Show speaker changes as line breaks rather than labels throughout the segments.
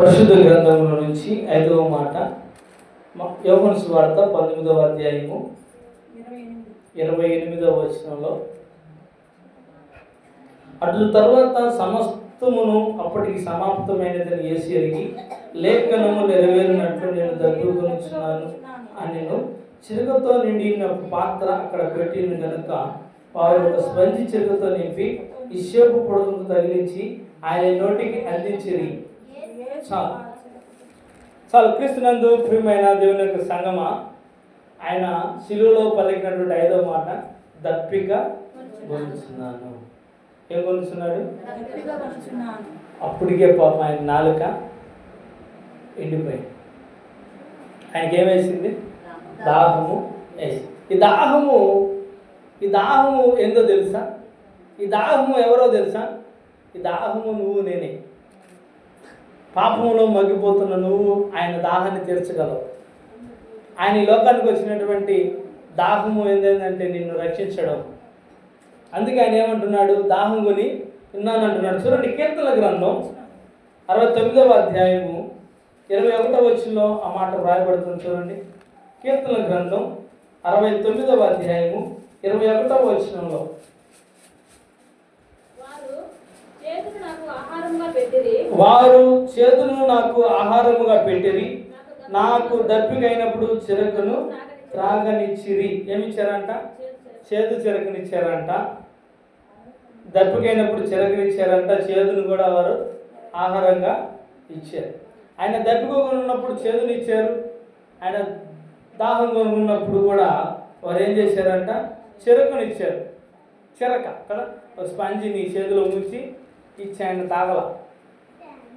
పరిశుద్ధ గ్రంథంలో నుంచి ఐదవ మాట. యోగన్ వార్త పంతొమ్మిదవ అధ్యాయము ఇరవై ఎనిమిదవ వచనంలో. అటు తర్వాత సమస్తమును అప్పటికి సమాప్తమైనదని వేసి ఎరిగి లేఖనము నెరవేరినట్లు నేను దగ్గరుకొనిచున్నాను అని చిరుకతో నిండిన పాత్ర అక్కడ పెట్టిన కనుక వారు ఒక స్పంజి చిరుకతో నింపి ఇషేపు పొడుగును తగిలించి ఆయన నోటికి అందించిరి. చాలు. చాలు క్రీస్తునందు ప్రియమైన దేవుని యొక్క సంగమా? ఆయన శిలువలో పలికినటువంటి ఐదో మాట దప్పిక గొలుచున్నాను. ఏం గొలుచున్నాడు? అప్పటికే పాపం ఆయన నాలుక ఎండిపోయింది. ఆయనకి ఏం వేసింది? దాహము వేసి ఈ దాహము ఈ దాహము ఏందో తెలుసా? ఈ దాహము ఎవరో తెలుసా? ఈ దాహము నువ్వు నేనే. పాపములో మగ్గిపోతున్న నువ్వు ఆయన దాహాన్ని తీర్చగలవు. ఆయన ఈ లోకానికి వచ్చినటువంటి దాహము ఏంటంటే నిన్ను రక్షించడం. అందుకే ఆయన ఏమంటున్నాడు? దాహం కొని విన్నాను అంటున్నాడు. చూడండి కీర్తన గ్రంథం అరవై తొమ్మిదవ అధ్యాయము ఇరవై ఒకటవ వచ్చిలో ఆ మాట వ్రాయబడుతుంది చూడండి. కీర్తన గ్రంథం అరవై తొమ్మిదవ అధ్యాయము ఇరవై ఒకటవ వచనంలో
వారు చేతులు నాకు ఆహారంగా పెట్టిరి
వారు చేతులను నాకు ఆహారముగా పెట్టిరి. నాకు దప్పికైనప్పుడు చిరకును త్రాగనిచ్చిరి. ఏమిచ్చారంట? చేదు చిరకనిచ్చారంట. దప్పికైనప్పుడు చిరకనిచ్చారంట. చేదును కూడా వారు ఆహారంగా ఇచ్చారు. ఆయన దప్పికొని ఉన్నప్పుడు చేదుని ఇచ్చారు ఆయన దాహం కొనుక్కున్నప్పుడు కూడా వారు ఏం చేశారంట? చెరుకుని ఇచ్చారు చిరక కదా? ఒక స్పంజిని చేతిలో ముంచి ఇచ్చి ఆయన తాగల.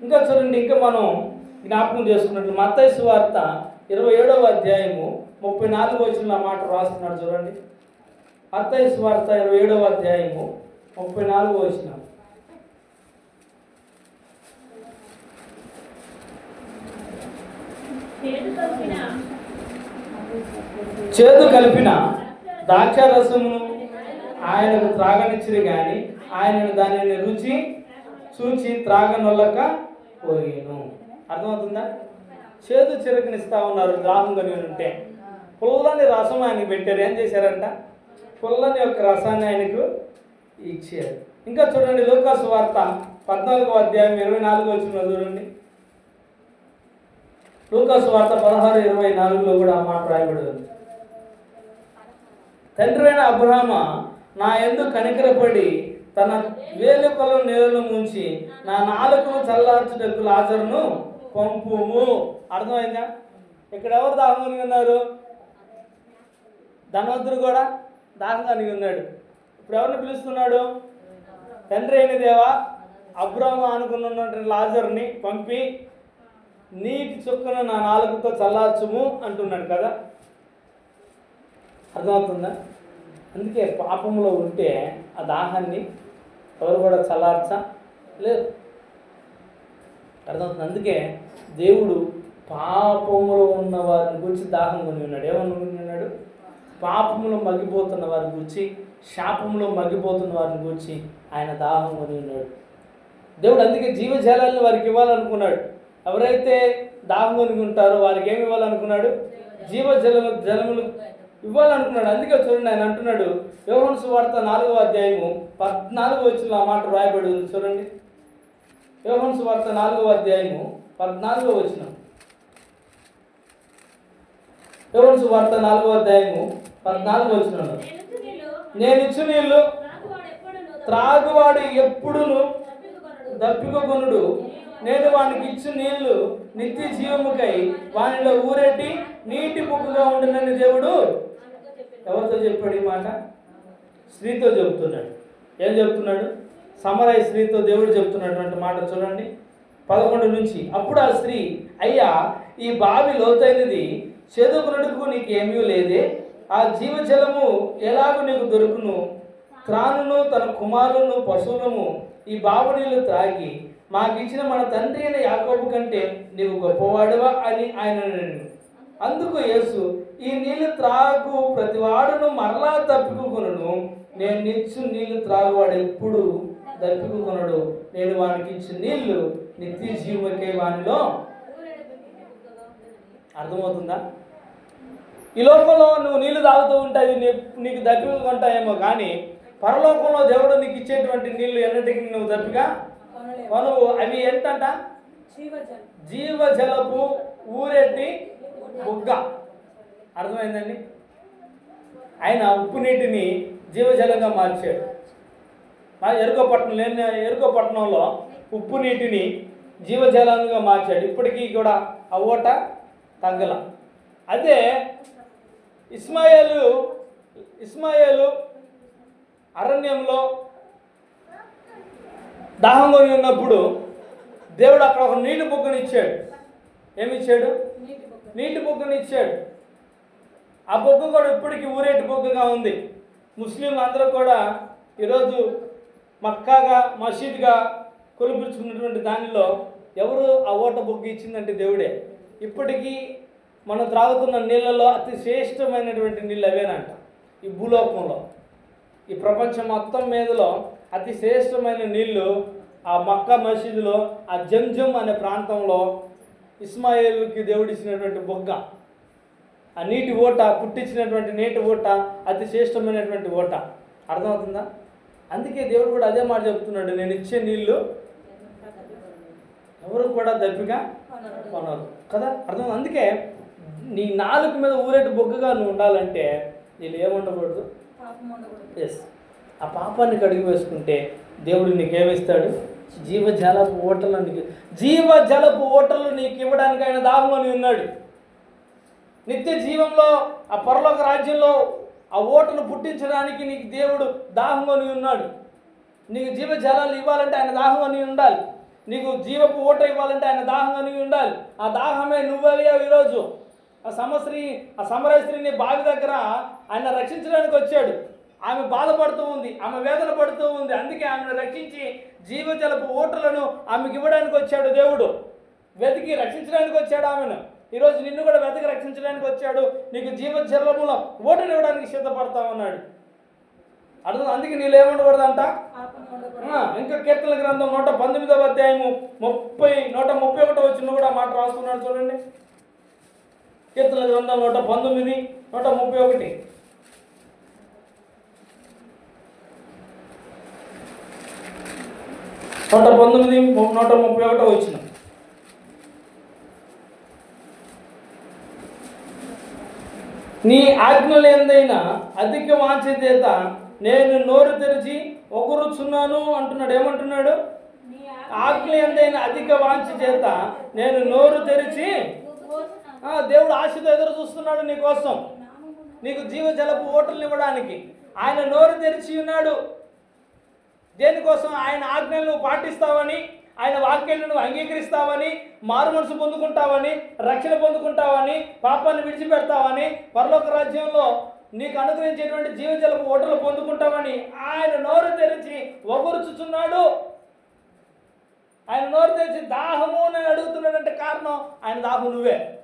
ఇంకా చూడండి ఇంకా మనం జ్ఞాపకం చేసుకున్నట్లు మత్తైసు వార్త ఇరవై ఏడవ అధ్యాయము ముప్పై నాలుగు వచ్చిన మాట రాస్తున్నాడు చూడండి. మత్తైసు వార్త ఇరవై ఏడవ అధ్యాయము ముప్పై నాలుగు వచ్చిన
చేదు కలిపిన
చేదు ద్రాక్షారసమును ఆయనకు త్రాగనిచ్చిరి కానీ ఆయనను దానిని రుచి చూచి త్రాగనొల్లక పోయిను. అర్థమవుతుందా? చేదు చిరకనిస్తా ఉన్నారు దాహం కొని ఉంటే. పుల్లని రసం ఆయనకి పెట్టారు. ఏం చేశారంట? పుల్లని యొక్క రసాన్ని ఆయనకు ఇచ్చారు. ఇంకా చూడండి లోకాసు వార్త పద్నాలుగో అధ్యాయం ఇరవై నాలుగు వచ్చిన చూడండి. లూకాసు వార్త పదహారు ఇరవై నాలుగులో కూడా ఆ మాట రాయబడి ఉంది. తండ్రి అయిన అబ్రహామ నా ఎందు కనికరపడి తన వేలుకలు నీళ్ళను ముంచి నా నాలుకను చల్లార్చుటకు లాజర్ను పంపుము. అర్థమైందా? ఇక్కడ ఎవరు దాహంగా ఉన్నారు? ధనవంతుడు కూడా దాహంగా ఉన్నాడు. ఇప్పుడు ఎవరిని పిలుస్తున్నాడు? తండ్రి అయిన దేవా అబ్రహం అనుకున్నటువంటి లాజర్ని పంపి నీటి చుక్కను నా నాలుగుతో చల్లార్చుము అంటున్నాడు కదా. అర్థమవుతుందా? అందుకే పాపంలో ఉంటే ఆ దాహాన్ని ఎవరు కూడా చల్లార్చా లేదు. అర్థమవుతుంది? అందుకే దేవుడు పాపములో ఉన్న వారిని గురించి దాహం కొని ఉన్నాడు. ఏమనుకుని ఉన్నాడు? పాపములో మగ్గిపోతున్న వారిని గురించి శాపంలో మగ్గిపోతున్న వారిని గురించి ఆయన దాహం కొని ఉన్నాడు. దేవుడు అందుకే జీవజాలాలను వారికి ఇవ్వాలనుకున్నాడు. ఎవరైతే దాహం కొని ఉంటారో వారికి ఏమి ఇవ్వాలనుకున్నాడు? జీవజలము జలములు ఇవ్వాలనుకున్నాడు. అందుకే చూడండి ఆయన అంటున్నాడు. యోహన్ సువార్త నాలుగో అధ్యాయము పద్నాలుగు వచ్చిన ఆ మాట రాయబడి ఉంది చూడండి. యోహన్ సువార్త నాలుగో అధ్యాయము పద్నాలుగో వచ్చిన. యోహన్ సువార్త నాలుగో అధ్యాయము పద్నాలుగు వచ్చిన. నేను ఇచ్చిన నీళ్ళు.
త్రాగువాడు ఎప్పుడును
దప్పికొనుడు. నేను వానికి ఇచ్చిన నీళ్ళు నిత్య జీవముకై వానిలో ఊరెట్టి నీటి ముక్కుగా ఉండనని దేవుడు ఎవరితో చెప్పాడు ఈ మాట? స్త్రీతో చెబుతున్నాడు. ఏం చెప్తున్నాడు సమరయ స్త్రీతో దేవుడు చెప్తున్నటువంటి మాట చూడండి. పదకొండు నుంచి అప్పుడు ఆ స్త్రీ అయ్యా ఈ బావి లోతైనది చేదుకున్నట్టుకు నీకు ఏమీ లేదే. ఆ జీవజలము ఎలాగో నీకు దొరుకును? త్రానును తన కుమారులను పశువులను ఈ బావి నీళ్ళు త్రాగి మాకిచ్చిన మన తండ్రి అయిన యాకోబు కంటే నీవు గొప్పవాడువా అని ఆయన అన్నాడు. అందుకు యేసు ఈ నీళ్ళు త్రాగు ప్రతివాడును మరలా తప్పుకుకొనును నేను నిచ్చు నీళ్ళు త్రాగువాడు ఎప్పుడు దప్పికొనడు నేను వానికి ఇచ్చిన నీళ్ళు నిత్య జీవకే వానిలో అర్థమవుతుందా? ఈ లోకంలో నువ్వు నీళ్ళు తాగుతూ ఉంటాయి నీకు దప్పికగా ఉంటాయేమో కానీ పరలోకంలో దేవుడు నీకు ఇచ్చేటువంటి నీళ్ళు ఎన్నటికి నువ్వు దప్పిక కొనువు. అవి ఏంటంట జీవజలపు ఊరెట్టి బుగ్గ. అర్థమైందండి? ఆయన ఉప్పు నీటిని జీవజలంగా మార్చాడు. ఆ ఎరుకోపట్నం లేని ఎరుకపట్నంలో ఉప్పు నీటిని జీవజలంగా మార్చాడు. ఇప్పటికీ కూడా ఆ ఓట తగ్గల. అదే ఇస్మాయేలు ఇస్మాయేలు అరణ్యంలో దాహం ఉన్నప్పుడు దేవుడు అక్కడ ఒక నీళ్ళు బుగ్గని ఇచ్చాడు ఏమి ఇచ్చాడు నీటి బుగ్గని ఇచ్చాడు ఆ బొగ్గు కూడా ఇప్పటికీ ఊరేటి బొగ్గుగా ఉంది. ముస్లిం అందరూ కూడా ఈరోజు మక్కాగా మసీద్గా కొలిపించుకున్నటువంటి దానిలో ఎవరు ఆ ఓట బొగ్గు ఇచ్చిందంటే దేవుడే. ఇప్పటికీ మనం త్రాగుతున్న నీళ్ళలో అతి శ్రేష్టమైనటువంటి నీళ్ళు అవేనంట. ఈ భూలోకంలో. ఈ ప్రపంచం మొత్తం మీదలో అతి శ్రేష్టమైన నీళ్ళు ఆ మక్కా మసీదులో ఆ జంజం అనే ప్రాంతంలో ఇస్మాయిల్కి దేవుడిచ్చినటువంటి బొగ్గ. ఆ నీటి ఓట పుట్టించినటువంటి నీటి ఓట అతి శ్రేష్టమైనటువంటి ఓట. అర్థమవుతుందా? అందుకే దేవుడు కూడా అదే మాట చెప్తున్నాడు నేను ఇచ్చే నీళ్ళు ఎవరు కూడా దప్పిక కొనరు. కదా? అర్థం? అందుకే నీ నాలుగు మీద ఊరేటి బొగ్గగా నువ్వు ఉండాలంటే నీళ్ళు ఏముండకూడదు? ఎస్ ఆ పాపాన్ని కడిగి వేసుకుంటే దేవుడు నీకేమిస్తాడు? జీవజలపు ఓటలు నీకు జీవజలపు ఓటలు నీకు ఇవ్వడానికి ఆయన దాహంలోని ఉన్నాడు. నిత్య జీవంలో ఆ పరలోక రాజ్యంలో ఆ ఓటను పుట్టించడానికి నీకు దేవుడు దాహంలోని ఉన్నాడు. నీకు జీవజలాలు ఇవ్వాలంటే ఆయన దాహం అని ఉండాలి. నీకు జీవపు ఓట ఇవ్వాలంటే ఆయన దాహం అని ఉండాలి. ఆ దాహమే నువ్వయ్యావు ఈరోజు ఆ సమశ్రీ ఆ సమరయ బావి దగ్గర ఆయన రక్షించడానికి వచ్చాడు. ఆమె బాధపడుతూ ఉంది ఆమె వేదన పడుతూ ఉంది. అందుకే ఆమెను రక్షించి జీవజలపు ఓటలను ఆమెకి ఇవ్వడానికి వచ్చాడు దేవుడు. వెతికి రక్షించడానికి వచ్చాడు ఆమెను. ఈరోజు నిన్ను కూడా వెతికి రక్షించడానికి వచ్చాడు. నీకు జీవజలములో ఓటను ఇవ్వడానికి సిద్ధపడతా ఉన్నాడు. అర్థం అందుకే నీళ్ళు ఏముండకూడదంట ఇంకా కీర్తన గ్రంథం నూట పంతొమ్మిదవ అధ్యాయము ముప్పై నూట ముప్పై ఒకటో వచ్చిన కూడా మాట రాస్తున్నాడు చూడండి. కీర్తన గ్రంథం నూట పంతొమ్మిది నూట ముప్పై ఒకటి. నూట పంతొమ్మిది నూట ముప్పై ఒకటో వచ్చిన. నీ ఆజ్ఞలు ఏందైనా అధిక చేత నేను నోరు తెరిచి ఒకరుచున్నాను అంటున్నాడు. ఏమంటున్నాడు? ఆజ్ఞ ఎందైనా అధిక వాంఛ చేత నేను నోరు తెరిచి దేవుడు ఆశతో ఎదురు చూస్తున్నాడు నీ కోసం. నీకు జీవజలపు ఓటలు ఇవ్వడానికి. ఆయన నోరు తెరిచి ఉన్నాడు. దేనికోసం ఆయన ఆజ్ఞలు పాటిస్తావని ఆయన వాక్యాలను అంగీకరిస్తావని మారు మనసు పొందుకుంటావని రక్షణ పొందుకుంటావని పాపాన్ని విడిచిపెడతావని పరలోక రాజ్యంలో నీకు అనుగ్రహించేటువంటి జీవజలపు ఓటలు పొందుకుంటామని ఆయన నోరు తెరిచి ఒగురుచుచున్నాడు ఆయన నోరు తెరిచి దాహము అని అడుగుతున్నాడంటే కారణం ఆయన దాహం నువ్వే.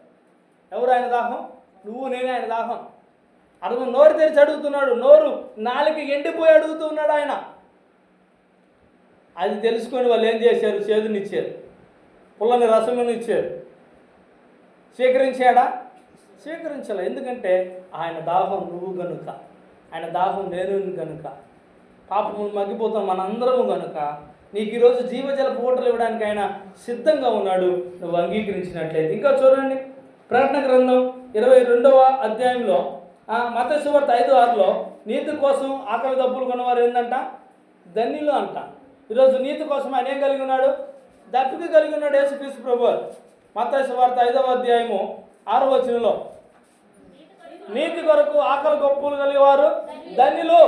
ఎవరు ఆయన దాహం? నువ్వు నేనే ఆయన దాహం. అర్థం నోరు తెరిచి అడుగుతున్నాడు. నోరు నాలుగు ఎండిపోయి అడుగుతూ ఉన్నాడు ఆయన. అది తెలుసుకొని వాళ్ళు ఏం చేశారు? చేదునిచ్చారు పుల్లని రసమును ఇచ్చారు. స్వీకరించాడా? స్వీకరించాల. ఎందుకంటే ఆయన దాహం నువ్వు గనుక ఆయన దాహం నేను గనుక పాపము మగ్గిపోతాం మనందరము గనుక నీకు ఈరోజు జీవజల పూటలు ఇవ్వడానికి ఆయన సిద్ధంగా ఉన్నాడు. నువ్వు అంగీకరించినట్లయితే. ఇంకా చూడండి. ప్రకటన గ్రంథం ఇరవై రెండవ అధ్యాయంలో మత సువార్త ఐదు ఆరులో నీతి కోసం ఆకలి దప్పులు కొన్నవారు ఏంటంట ధన్యులు అంట. ఈరోజు నీతి కోసం ఆయన ఏం కలిగి ఉన్నాడు? దప్పిక కలిగి ఉన్నాడు యేసుక్రీస్తు ప్రభు. మత వార్త ఐదవ అధ్యాయము ఆరవ వచనంలో. నీతి కొరకు ఆకలి గొప్పలు కలిగేవారు ధన్యులు.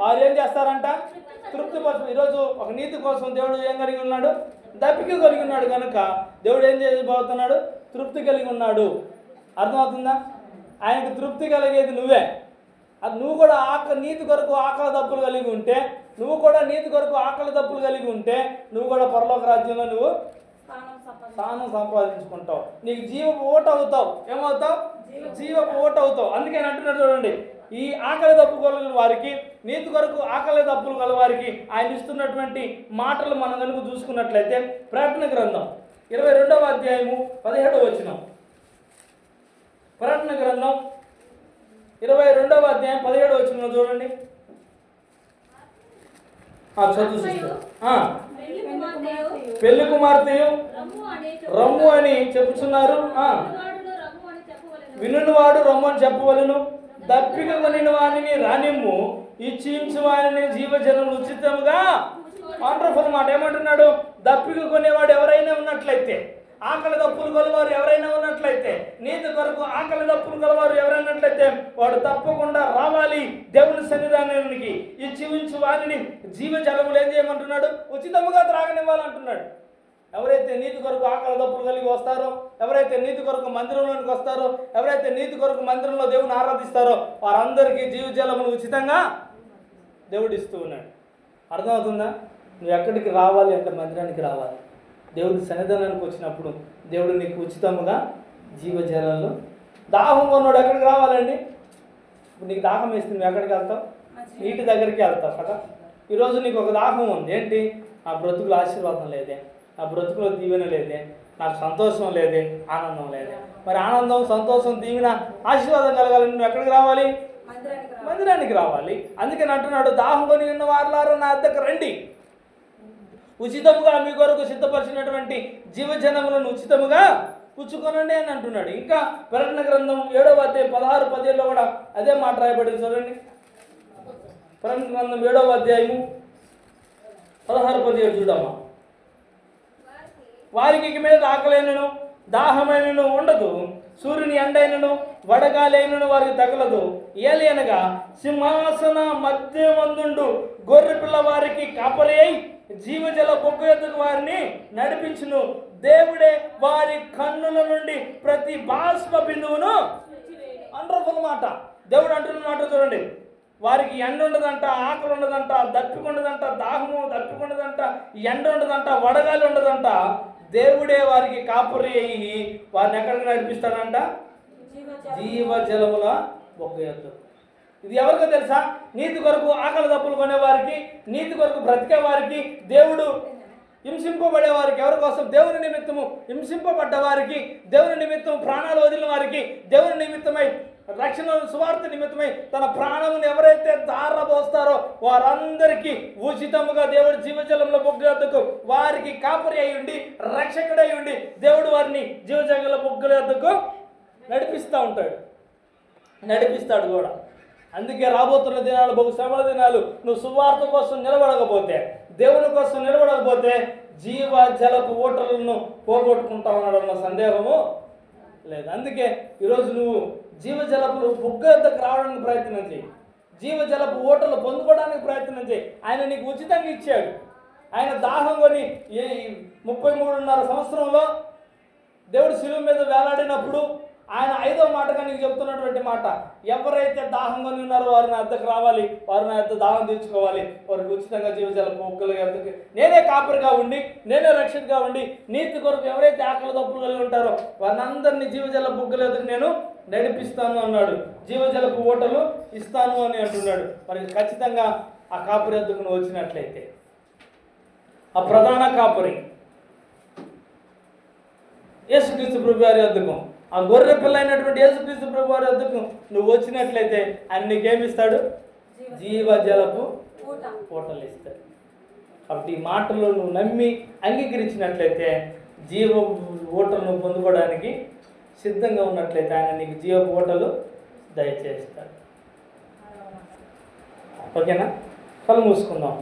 వారు ఏం చేస్తారంట? తృప్తిపరచు ఈరోజు ఒక నీతి కోసం దేవుడు ఏం కలిగి ఉన్నాడు? దప్పిక కలిగి ఉన్నాడు కనుక దేవుడు ఏం చేయబోతున్నాడు? తృప్తి కలిగి ఉన్నాడు. అర్థమవుతుందా? ఆయనకు తృప్తి కలిగేది నువ్వే. అది నువ్వు కూడా ఆక నీతి కొరకు ఆకలి దప్పులు కలిగి ఉంటే నువ్వు కూడా నీతి కొరకు ఆకలి దప్పులు కలిగి ఉంటే నువ్వు కూడా పరలోక రాజ్యంలో నువ్వు స్థానం సంపాదించుకుంటావు. నీకు జీవపు ఓట అవుతావు. ఏమవుతావు? జీవపు ఓట అవుతావు. అందుకే నేను అంటున్నాడు చూడండి. ఈ ఆకలి దప్పుకోలేని వారికి నీతి కొరకు ఆకలి తప్పులు గల వారికి ఆయన ఇస్తున్నటువంటి మాటలు మనం కనుక చూసుకున్నట్లయితే ప్రకటన గ్రంథం ఇరవై రెండవ అధ్యాయము పదిహేడవ వచనం. ప్రకటన గ్రంథం ఇరవై రెండవ అధ్యాయం పదిహేడవ వచనం చూడండి. చదువు
పెళ్ళి కుమార్తెయు రమ్ము అనే
చెప్పుచున్నారు.
పిల్లవాడును రమ్ము అని చెప్పవలెను.
దప్పిక కొనిన వానిని రానిమ్ము. ఇచ్చించు వారిని జీవజనం ఉచితముగా. వండర్ఫుల్ మాట. ఏమంటున్నాడు? దప్పిక కొనేవాడు ఎవరైనా ఉన్నట్లయితే. ఆకలి దప్పులు గలవారు ఎవరైనా ఉన్నట్లయితే నీతి కొరకు ఆకలి దప్పులు గలవారు ఎవరైనట్లయితే వాడు తప్పకుండా రావాలి దేవుని సన్నిధానానికి. ఈ జీవించు వారిని జీవజలములు ఏం చేయమంటున్నాడు ఉచితముగా త్రాగనివ్వాలంటున్నాడు. ఎవరైతే నీతి కొరకు ఆకలి దప్పులు కలిగి వస్తారో ఎవరైతే నీతి కొరకు మందిరంలోనికి వస్తారో ఎవరైతే నీతి కొరకు మందిరంలో దేవుని ఆరాధిస్తారో వారందరికీ జీవజలమును ఉచితంగా దేవుడు ఇస్తూ ఉన్నాడు. అర్థమవుతుందా? నువ్వు ఎక్కడికి రావాలి అంటే మందిరానికి రావాలి. దేవుడి సన్నిధానానికి వచ్చినప్పుడు దేవుడు నీకు ఉచితముగా జీవజలాలు దాహం కొన్నాడు ఎక్కడికి రావాలండి? ఇప్పుడు నీకు దాహం వేస్తుంది. నువ్వు ఎక్కడికి వెళ్తావు? నీటి దగ్గరికి వెళ్తావు కదా? ఈరోజు నీకు ఒక దాహం ఉంది. ఏంటి? నా బ్రతుకులో ఆశీర్వాదం లేదే. నా బ్రతుకులో దీవెన లేదే. నాకు సంతోషం లేదే. ఆనందం లేదే. మరి ఆనందం సంతోషం దీవెన ఆశీర్వాదం కలగాలని నువ్వు ఎక్కడికి రావాలి? మందిరానికి రావాలి. అందుకని అంటున్నాడు దాహం కొని ఉన్న వారులారా నా వద్దకు రండి. ఉచితముగా మీ కొరకు సిద్ధపరిచినటువంటి జీవజనములను ఉచితముగా పుచ్చుకొనండి అని అంటున్నాడు. ఇంకా ప్రకటన గ్రంథం ఏడవ అధ్యాయం పదహారు పదేళ్ళలో కూడా అదే మాట రాయబడింది చూడండి. ప్రకటన గ్రంథం ఏడవ అధ్యాయము పదహారు పదిహేడు చూడమ్మా వారికి ఇక మీద ఆకలైనను దాహమైనను ఉండదు. సూర్యుని ఎండైనను వడగాలైనను వారికి తగలదు. ఏలైనగా సింహాసన మధ్య మందుండు గొర్రె పిల్ల వారికి కాపరి అయి జీవజల బొగ్గు ఎద్దుకు వారిని నడిపించును? దేవుడే వారి కన్నుల నుండి ప్రతి బాష్ప బిందువును అండర్ఫుల్ మాట దేవుడు అంటున్న మాట చూడండి. వారికి ఎండ ఉండదంట ఆకలి ఉండదంట దప్పిక ఉండదంట దాహము దప్పిక ఉండదంట ఎండ ఉండదంట వడగాలి ఉండదంట. దేవుడే వారికి కాపురి అయ్యి వారిని ఎక్కడికి నడిపిస్తాడంట? జీవజలముల బొగ్గ ఎద్దు ఇది ఎవరికో తెలుసా? నీతి కొరకు ఆకలి దప్పులు కొనేవారికి నీతి కొరకు బ్రతికే వారికి దేవుడు హింసింపబడే వారికి ఎవరి కోసం? దేవుని నిమిత్తము హింసింపబడ్డ వారికి దేవుని నిమిత్తం ప్రాణాలు వదిలిన వారికి దేవుని నిమిత్తమై రక్షణ సువార్త నిమిత్తమై తన ప్రాణమును ఎవరైతే దారబోస్తారో వారందరికీ ఉచితముగా దేవుడు జీవజలంలో బొగ్గులద్దకు వారికి కాపరి అయ్యుండి రక్షకుడై ఉండి దేవుడు వారిని జీవజల బొగ్గులద్దకు నడిపిస్తూ ఉంటాడు. నడిపిస్తాడు కూడా. అందుకే రాబోతున్న దినాలు బహు శ్రమల దినాలు నువ్వు సువార్త కోసం నిలబడకపోతే దేవుని కోసం నిలబడకపోతే జీవ జలపు ఓటర్లను పోగొట్టుకుంటావు అనడంలో సందేహము లేదు. అందుకే ఈరోజు నువ్వు జీవజలపు బుగ్గ వద్దకు రావడానికి ప్రయత్నం చేయి. జీవజలపు ఓటర్లు పొందుకోవడానికి ప్రయత్నం చేయి. ఆయన నీకు ఉచితంగా ఇచ్చాడు. ఆయన దాహం కొని ఈ ముప్పై మూడున్నర సంవత్సరంలో దేవుడు శిలువు మీద వేలాడినప్పుడు ఆయన ఐదో మాటగా నీకు చెప్తున్నటువంటి మాట. ఎవరైతే దాహం ఉన్నారో వారు నా అద్దకు రావాలి వారు నా అద్ద దాహం తీర్చుకోవాలి. వారికి ఉచితంగా జీవించాలి. మొక్కలు అద్దెకి నేనే కాపరిగా ఉండి నేనే రక్షణగా ఉండి నీతి కొరకు ఎవరైతే ఆకలి తప్పులు కలిగి ఉంటారో వారిని అందరినీ జీవజల బుగ్గలు ఎదురు నేను నడిపిస్తాను అన్నాడు. జీవజలపు ఓటలు ఇస్తాను అని అంటున్నాడు. మరి ఖచ్చితంగా ఆ కాపురి ఎద్దుకు నువ్వు వచ్చినట్లయితే. ఆ ప్రధాన కాపురి. యేసుక్రీస్తు ప్రభు వారి వద్దకు ఆ గొర్రె పిల్ల అయినటువంటి యేసుక్రీస్తు ప్రభు వారి వద్దకు నువ్వు వచ్చినట్లయితే ఆయన నీకేమిస్తాడు జీవజలపు ఓటలు ఇస్తాడు కాబట్టి ఈ మాటలు నువ్వు నమ్మి అంగీకరించినట్లయితే జీవ ఓటలను పొందుకోవడానికి సిద్ధంగా ఉన్నట్లయితే ఆయన నీకు జీవ ఓటలు దయచేస్తాడు. ఓకేనా? కళ్ళు మూసుకుందాం.